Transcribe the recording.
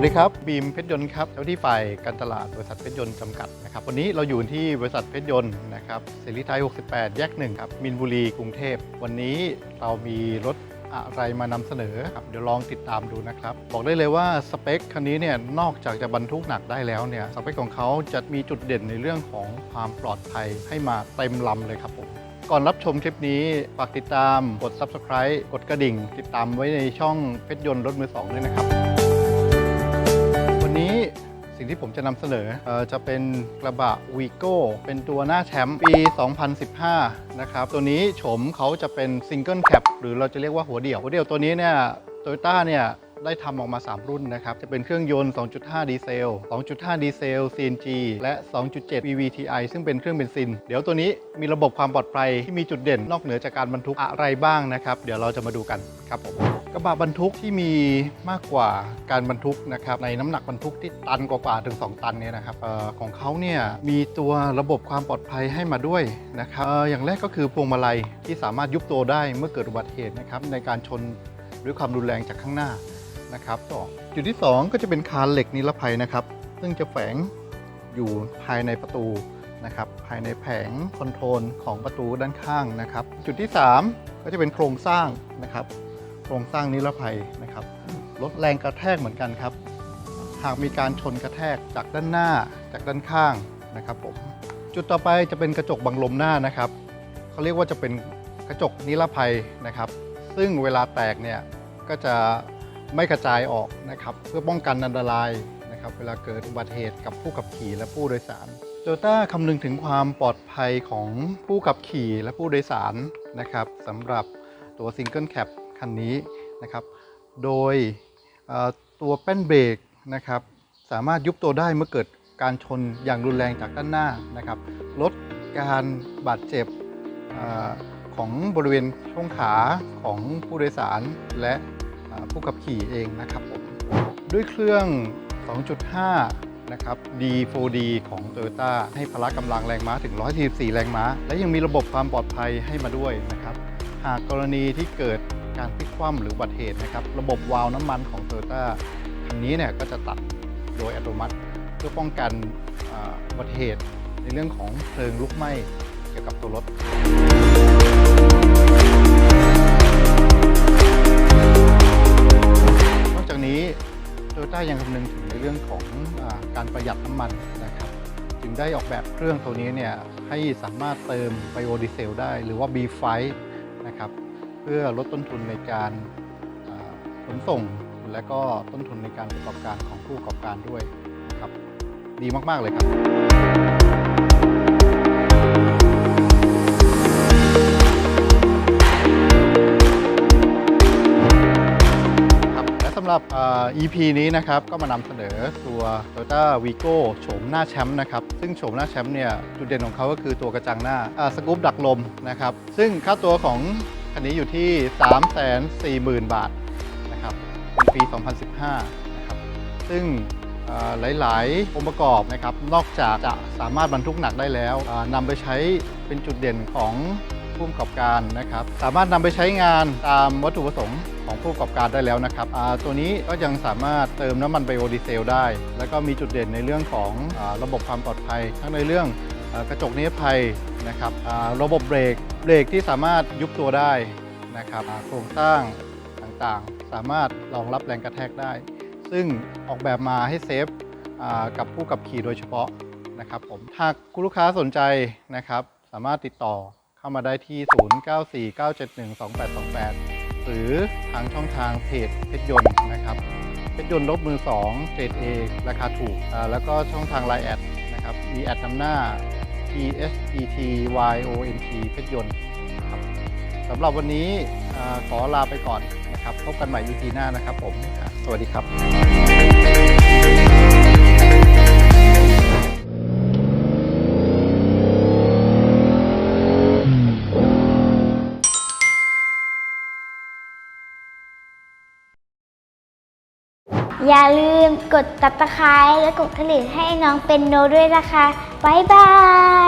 วัสดีครับบีมเพชรยนต์ครับเจ้าที่ฝ่ายการตลาดบริษัทเพชรยนต์จำกัดนะครับวันนี้เราอยู่ที่บริษัทเพชรยนต์นะครับเสรีไทย 68 แยกหนึ่งครับมินบุรีกรุงเทพ วันนี้เรามีรถอะไรมานำเสนอครับเดี๋ยวลองติดตามดูนะครับ บอกได้เลยว่าสเปคคันนี้เนี่ยนอกจากจะบรรทุกหนักได้แล้วเนี่ยสเปคของเขาจะมีจุดเด่นในเรื่องของความปลอดภัยให้มาเต็มลำเลยครับผมก่อนรับชมคลิปนี้ ฝากติดตามกด Subscribe กดกระดิ่ง ติดตามไว้ในช่องเพชรยนต์รถมือสองด้วยนะครับ สิ่งที่ผมจะนำเสนอเออจะเป็นกระบะวีโก้เป็นตัวหน้าแชมป์ปี 2015 นะครับ ตัวนี้โฉมเขาจะเป็นซิงเกิลแคปหรือเราจะเรียกว่าหัวเดี่ยว หัวเดี่ยวตัวนี้เนี่ยโตโยต้าเนี่ย ได้ทำออกมา 3 รุ่นนะครับ จะเป็นเครื่องยนต์ 2.5 ดีเซล 2.5 ดีเซล CNG และ 2.7 VVTi ซึ่งเป็นเครื่องเบนซิน เดี๋ยวตัวนี้มีระบบความปลอดภัยที่มีจุดเด่นนอกเหนือจากการบรรทุกอะไรบ้างนะครับ เดี๋ยวเราจะมาดูกันครับผมกระบะบรรทุกที่มีมากกว่าการบรรทุกนะครับในน้ำหนักบรรทุกที่ตันกว่าๆถึง 2 ตันเนี่ยนะครับออของเขาเนี่ยมีตัวระบบความปลอดภัยให้มาด้วยนะครับอออย่างแรกก็คือพวงมาลัยที่สามารถยุบตัวได้เมื่อเกิดอุบัติเหตุนะครับในการชนด้วยความรุนแรงจากข้างหน้า นะครับจุดที่ 2 ก็จะเป็นคานเหล็กนิรภัยนะครับ ซึ่งจะแฝงอยู่ภายในประตูนะครับ ภายในแผงคอนโทรลของประตูด้านข้างนะครับ จุดที่ 3 ก็จะเป็นโครงสร้างนะครับ โครงสร้างนิรภัยนะครับลดแรงกระแทกเหมือนกันครับ หากมีการชนกระแทกจากด้านหน้าจากด้านข้างนะครับผมจุดต่อไปจะเป็นกระจกบังลมหน้านะครับเขาเรียกว่าจะเป็นกระจกนิรภัยนะครับ ซึ่งเวลาแตกเนี่ยก็จะ ไม่กระจายออกนะครับเพื่อป้องกันอันตรายนะครับเวลาเกิดอุบัติเหตุกับผู้ขับขี่และผู้โดยสารโตโยต้าคำนึงถึงความปลอดภัยของผู้ขับขี่และผู้โดยสารนะครับสำหรับตัวซิงเกิลแคปคันนี้นะครับโดยตัวแป้นเบรกนะครับสามารถยุบตัวได้เมื่อเกิดการชนอย่างรุนแรงจากด้านหน้านะครับลดการบาดเจ็บอของบริเวณช่วงขาของผู้โดยสารและ ผู้ขับขี่เองนะครับผมด้วยเครื่อง 2.5 นะครับ D4D ของ Toyota ให้พละกำลังแรงม้าถึง 144 แรงม้า และยังมีระบบความปลอดภัยให้มาด้วยนะครับ หากกรณีที่เกิดการพลิกคว่ำหรืออุบัติเหตุนะครับ ระบบวาล์วน้ำมันของ Toyota คันนี้เนี่ยก็จะตัดโดยอัตโนมัติ เพื่อป้องกันอุบัติเหตุในเรื่องของเพลิงลุกไหม้เกี่ยวกับตัวรถ โตโยต้ายังคำนึงถึงในเรื่องของอการประหยัดน้ำมันนะครับ จึงได้ออกแบบเครื่องตัวนี้เนี่ยให้สามารถเติมไบโอดีเซลได้ หรือว่า B5 นะครับเพื่อลดต้นทุนในการขนส่ง และก็ต้นทุนในการประกอบการของผู้ประกอบการด้วยครับดีมาก ๆ เลยครับครับ บ EP นี้นะครับก็มานำเสนอตัว Toyota Vigo โฉมหน้าแชมป์นะครับซึ่งโฉมหน้าแชมป์เนี่ยจุดเด่นของเขาก็คือตัวกระจังหน้าสกู๊ปดักลมนะครับซึ่งค่าตัวของคันนี้อยู่ที่ 340,000 บาทนะครับเป็นปี 2015 นะครับซึ่งหลาย ๆ องค์ประกอบนะครับนอกจากจะสามารถบรรทุกหนักได้แล้วนำไปใช้เป็นจุดเด่นของ ผู้ประกอบการนะครับ สามารถนำไปใช้งานตามวัตถุประสงค์ของผู้ประกอบการได้แล้วนะครับตัวนี้ก็ยังสามารถเติมน้ำมันไบโอดีเซลได้ แล้วก็มีจุดเด่นในเรื่องของอระบบความปลอดภัย ทั้งในเรื่องอกระจกนิรภัยนะครับระบบเบรกเบรกที่สามารถยุบตัวได้นะครับโครงสร้างต่างๆ สามารถรองรับแรงกระแทกได้ ซึ่งออกแบบมาให้เซฟกับผู้ขับขี่โดยเฉพาะนะครับผมหากคุณลูกค้าสนใจนะครับ สามารถติดต่อ เข้ามาได้ที่ 0949712828 หรือทางช่องทางเพจเพชรยนต์นะครับเพชรยนต์ลบมือ2เกรด A ราคาถูก แล้วก็ช่องทาง Line แอดนะครับมีแอดนำหน้า P S E T Y O N T เพชรยนต์ครับสำหรับวันนี้ขอลาไปก่อนนะครับ พบกันใหม่ EP หน้านะครับผม สวัสดีครับ อย่าลืมกดตับตะไคร้และกดกระดิ่งให้น้องเป็นโนด้วยนะคะ บ๊ายบาย